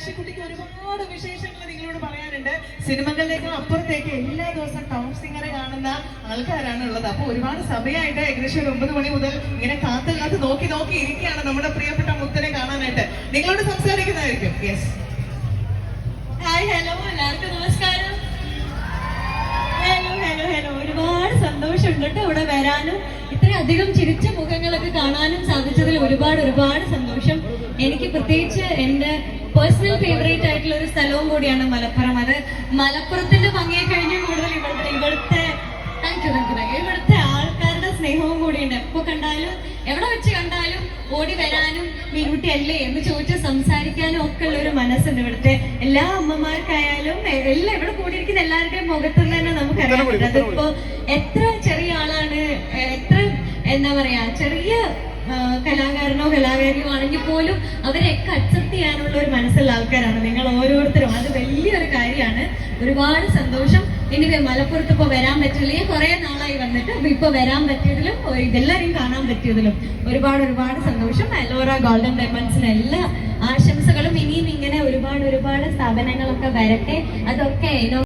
മീനാക്ഷിക്കുട്ടിക്ക് ഒരുപാട് വിശേഷങ്ങൾ നിങ്ങളോട് പറയാനുണ്ട്. സിനിമകളിലേക്ക് അപ്പുറത്തേക്ക് എല്ലാ ദിവസവും ടൗൺ സിംഗറെ കാണുന്ന ആൾക്കാരാണ് ഉള്ളത്. അപ്പൊ ഒരുപാട് സമയമായിട്ട് ഏകദേശം ഒരു ഒമ്പത് മണി മുതൽ ഇങ്ങനെ കാത്തു കാത്ത് നോക്കി നോക്കി ഇരിക്കുകയാണ് നമ്മുടെ പ്രിയപ്പെട്ട മുത്തനെ കാണാനായിട്ട്. നിങ്ങളോട് സംസാരിക്കുന്നതായിരിക്കും. യെസ് ഹായ് ഹലോ എല്ലാവർക്കും നമസ്കാരം. ഹലോ ഹലോ ഹലോ ഒരുപാട് സന്തോഷമുണ്ട് കേട്ടോ ഇവിടെ വരാനും. ഇത്രയധികം ചിരിച്ച മുഖങ്ങളൊക്കെ കാണാനും സാധിച്ചതിൽ ഒരുപാട് ഒരുപാട് സന്തോഷം. എനിക്ക് പ്രത്യേകിച്ച് എന്റെ പേഴ്സണൽ ഫേവറേറ്റ് ആയിട്ടുള്ള ഒരു സ്ഥലവും കൂടിയാണ് മലപ്പുറം. അത് മലപ്പുറത്തിന്റെ ഭംഗിയെ കഴിഞ്ഞ് കൂടുതൽ ഇവിടുത്തെ ഇവിടുത്തെ താങ്ക് യു താങ്ക് യു ഇവിടുത്തെ ആൾക്കാരുടെ സ്നേഹവും കൂടിയുണ്ട്. എപ്പോ കണ്ടാലും എവിടെ വെച്ച് കണ്ടാലും ഓടി വരാനും മീൻകുട്ടി അല്ലേ എന്ന് ചോദിച്ച് സംസാരിക്കാനും ഒക്കെ ഉള്ള ഒരു മനസ്സുണ്ട് ഇവിടുത്തെ. എല്ലാ അമ്മമാർക്കായാലും എല്ലാം ഇവിടെ കൂടിയിരിക്കുന്ന എല്ലാവരുടെയും മുഖത്ത് തന്നെ നമുക്കറിയാം അതിപ്പോ എത്ര ചെറിയ ആളാണ് എത്ര എന്താ പറയാ ചെറിയ കലാകാരനോ കലാകാരിയോ ആണെങ്കിൽ പോലും അവരെയൊക്കെ അക്സെപ്റ്റ് ചെയ്യാനുള്ള ഒരു മനസ്സുള്ള ആൾക്കാരാണ് നിങ്ങൾ ഓരോരുത്തരും. അത് വലിയൊരു കാര്യമാണ്. ഒരുപാട് സന്തോഷം. ഇനി മലപ്പുറത്ത് ഇപ്പൊ വരാൻ പറ്റില്ല കുറെ നാളായി വന്നിട്ട് അപ്പൊ ഇപ്പൊ വരാൻ പറ്റിയതിലും ഇതെല്ലാവരെയും കാണാൻ പറ്റിയതിലും ഒരുപാട് ഒരുപാട് സന്തോഷം. അലോറ ഗോൾഡൻ ഡയമണ്ട്സിന് എല്ലാ ആശംസകളും. ഇനിയും ഇങ്ങനെ ഒരുപാട് ഒരുപാട് സ്ഥാപനങ്ങളൊക്കെ വരട്ടെ. അതൊക്കെ